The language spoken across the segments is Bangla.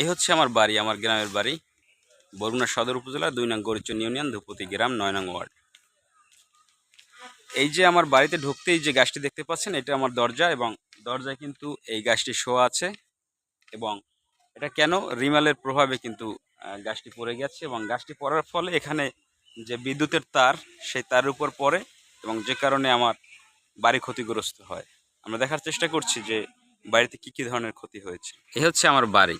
এই হচ্ছে আমার বাড়ি, আমার গ্রামের বাড়ি। বরগুনা সদর উপজেলা, দুই নং গরিচন ইউনিয়ন, ধুপতি গ্রাম, নয় নং ওয়ার্ড। এই যে আমার বাড়িতে ঢুকতেই যে গাছটি দেখতে পাচ্ছেন, এটা আমার দরজা এবং দরজায় কিন্তু এই গাছটি শোয়া আছে এবং এটা কেন রিমালের প্রভাবে কিন্তু গাছটি পড়ে গেছে এবং গাছটি পড়ার ফলে এখানে যে বিদ্যুতের তার, সেই তারের উপর পড়ে এবং যে কারণে আমার বাড়ি ক্ষতিগ্রস্ত হয়। আমরা দেখার চেষ্টা করছি যে বাড়িতে কি কি ধরনের ক্ষতি হয়েছে। এই হচ্ছে আমার বাড়ি।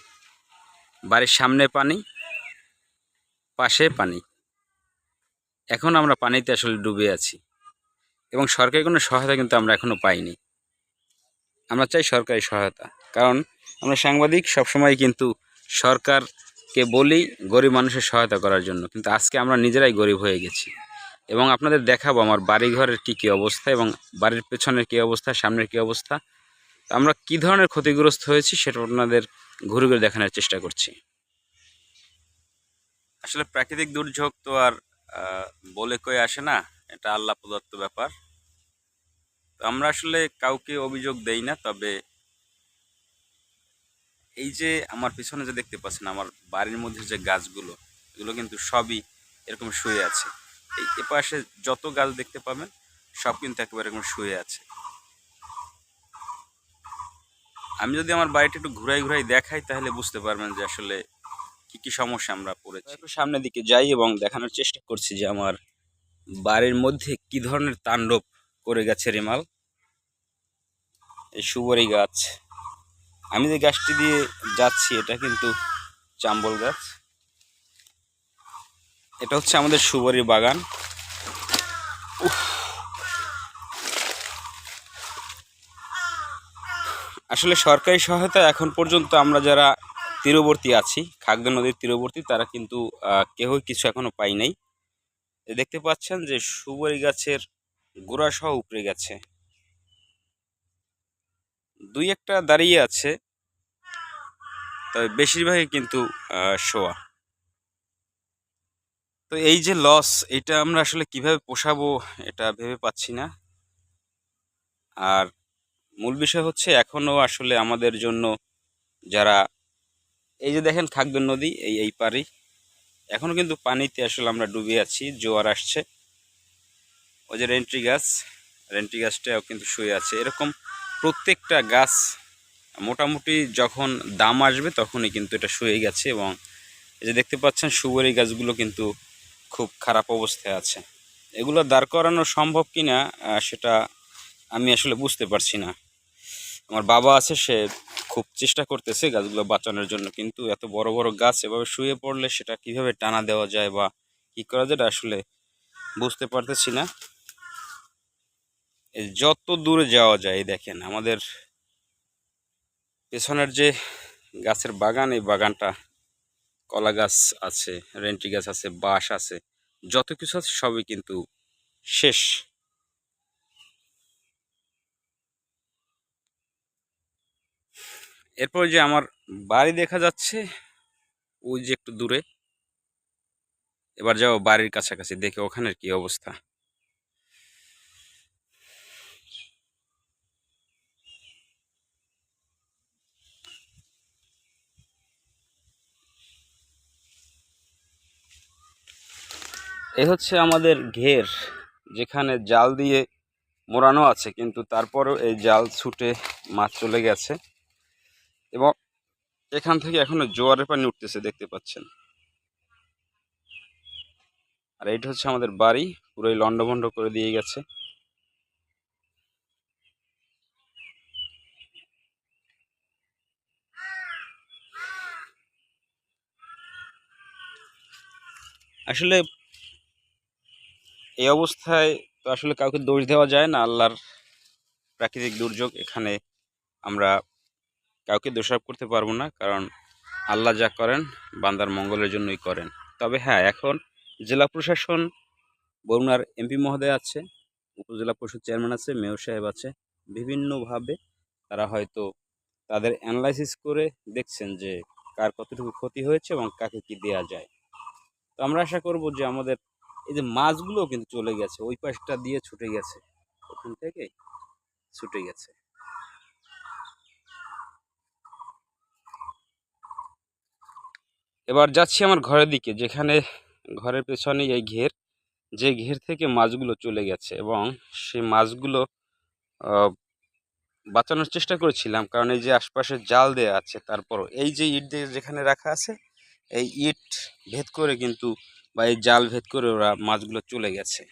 বাড়ির সামনে পানি, পাশে পানি। এখন আমরা পানিতে আসলে ডুবে আছি। এবং সরকারি কোনো সহায়তা কিন্তু আমরা এখনও পাইনি। আমরা চাই সরকারি সহায়তা। কারণ আমরা সাংবাদিক, সবসময় কিন্তু সরকারকে বলি গরিব মানুষের সহায়তা করার জন্য। কিন্তু আজকে আমরা নিজেরাই গরিব হয়ে গেছি। এবং আপনাদের দেখাবো আমার বাড়ি ঘরের কী কী অবস্থা এবং বাড়ির পেছনের কী অবস্থা, সামনের কী অবস্থা। আমরা কী ধরনের ক্ষতিগ্রস্ত হয়েছি সেটা আপনাদের ঘুরে ঘুরে দেখানোর চেষ্টা করছি। আসলে প্রাকৃতিক দুর্যোগ তো আর বলে কয়ে আসে না, এটা আল্লাহ প্রদত্ত ব্যাপার। তো আমরা আসলে কাউকে অভিযোগ দেই না, তবে এই যে আমার পিছনে যে দেখতে পাচ্ছেন, আমার বাড়ির মধ্যে যে গাছগুলো, এগুলো কিন্তু সবই এরকম শুয়ে আছে। এই এপাশে যত গাছ দেখতে পাবেন, সব কিন্তু একেবারে এরকম শুয়ে আছে। আমি যদি আমার বাড়িটা একটু ঘুরাই ঘুরাই দেখাই, তাহলে বুঝতে পারবেন যে আসলে কি কি সমস্যা আমরা পড়েছি। একটু সামনের দিকে যাই এবং দেখানোর চেষ্টা করছি যে আমার বাড়ির মধ্যে কি ধরনের তাণ্ডব করে গেছে রেমাল। এই সুবরি গাছ। আমি যে গাছটি দিয়ে যাচ্ছি, এটা কিন্তু চাম্বল গাছ। এটা হচ্ছে আমাদের সুবরি বাগান। উফ। আসলে সরকারি সহায়তা এখন পর্যন্ত আমরা যারা তীরবর্তী আছি খাগদা নদীর তীরবর্তী, তারা কিন্তু কেউই কিছু এখনও পাই নাই। দেখতে পাচ্ছেন যে সুবরি গাছের গোড়া সহ উপড়ে গেছে। দুই একটা দাঁড়িয়ে আছে, তবে বেশিরভাগই কিন্তু শোয়া। তো এই যে লস, এটা আমরা আসলে কীভাবে পোষাবো, এটা ভেবে পাচ্ছি না। আর মূল বিষয় হচ্ছে এখনও আসলে আমাদের জন্য যারা, এই যে দেখেন খাগদন নদী, এই এই পারি এখনও কিন্তু পানিতে আসলে আমরা ডুবে আছি, জোয়ার আসছে। ওই যে রেন্ট্রি গাছ রেন্ট্রি গাছটাও কিন্তু শুয়ে আছে। এরকম প্রত্যেকটা গাছ মোটামুটি যখন দাম আসবে তখনই কিন্তু এটা শুয়ে গেছে এবং এই যে দেখতে পাচ্ছেন সুবরি গাছগুলো কিন্তু খুব খারাপ অবস্থায় আছে। এগুলো দাঁড় করানো সম্ভব কি না সেটা আমি আসলে বুঝতে পারছি না। আমার বাবা আছে, সে খুব চেষ্টা করতেছে গাছগুলো বাঁচানোর জন্য, কিন্তু এত বড় বড় গাছ এভাবে শুয়ে পড়লে সেটা কীভাবে টানা দেওয়া যায় বা কি করা যায় আসলে বুঝতে পারতেছি না। যত দূরে যাওয়া যায়, দেখেন আমাদের পেছনের যে গাছের বাগান, এই বাগানটা কলা গাছ আছে, রেন্টি গাছ আছে, বাঁশ আছে, যত কিছু আছে সবই কিন্তু শেষ। এরপর যে আমার বাড়ি দেখা যাচ্ছে, ওই যে একটু দূরে। এবার যাও বাড়ির কাছাকাছি, দেখে ওখানের কি অবস্থা। এই হচ্ছে আমাদের ঘের, যেখানে জাল দিয়ে মোড়ানো আছে, কিন্তু তারপরেও এই জাল ছুটে মাছ চলে গেছে। এবং এখান থেকে এখনও জোয়ারের পানি উঠতেছে, দেখতে পাচ্ছেন। আর এইটা হচ্ছে আমাদের বাড়ি, পুরোই লন্ডভন্ড করে দিয়ে গেছে। আসলে এই অবস্থায় তো আসলে কাউকে দোষ দেওয়া যায় না, আল্লাহর প্রাকৃতিক দুর্যোগ এখানে আমরা কাউকে দোষারোপ করতে পারব না, কারণ আল্লাহ যা করেন, বান্দার মঙ্গলের জন্যই করেন। তবে হ্যাঁ এখন জেলা প্রশাসন, বরুণার এমপি মহোদয় আছে, উপজেলা পরিষদ চেয়ারম্যান আছে, মেয়র সাহেব আছে, বিভিন্নভাবে তারা হয়তো তাদের অ্যানালাইসিস করে দেখছেন যে কার কতটুকু ক্ষতি হয়েছে এবং কাকে কি দেয়া যায়। তো আমরা আশা করব যে আমাদের এই যে মাছগুলো কিন্তু চলে গেছে, ওই পাশটা দিয়ে ছুটে গেছে। ওখান থেকে ছুটে গেছে। এবার যাচ্ছি আমার ঘরের দিকে, যেখানে ঘরের পেছনে এই ঘের, যে ঘের থেকে মাছগুলো চলে গেছে এবং সেই মাছগুলো বাঁচানোর চেষ্টা করেছিলাম। কারণ এই যে আশপাশে জাল দেয়া আছে, তারপরও এই যে ইট দিয়ে যেখানে রাখা আছে, এই ইট ভেদ করে কিন্তু বা এই জাল ভেদ করে ওরা মাছগুলো চলে গেছে।